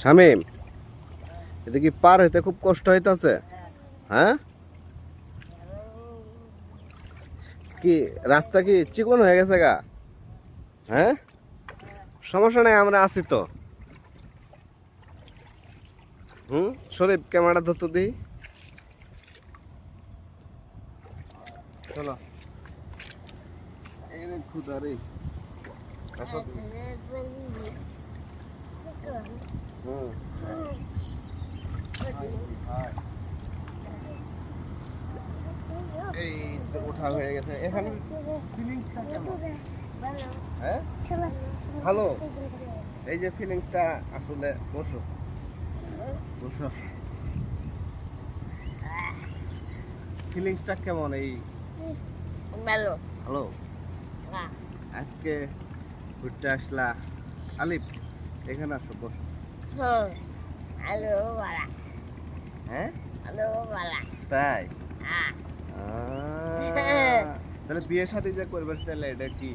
শামিম এটা কি পার হইতে খুব কষ্ট হইতাছে? হ্যাঁ? কি রাস্তা কি চিকন হয়ে গেছে গা? হ্যাঁ? সমস্যা নাই আমরা আছি তো। হুম? শরীফ ক্যামেরা ধরতো দিই চলো। এই রে ক্ষুধা রে। আসো। তুমি। হুম এই ওঠা হয়ে গেছে এখানে হ্যাঁ ভালো। এই যে ফিলিংসটা আসলে বসো বসো ফিলিংসটা কেমন এই ভালো আজকে ঘুরতে আসলা আলিফ এখানে আসো বসো। হ্যাঁ। তাই? হ্যাঁ। তাহলে বিয়ে সাথে যে করবে তাহলে এটা কি?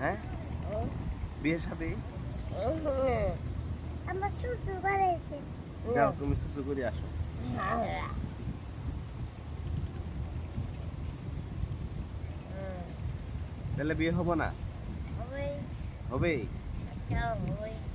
হ্যাঁ? বিয়ে সাথে? আমার শ্বশুর যাও তুমি শুশু করে আসো। তাহলে বিয়ে হব না? হবে 下午好。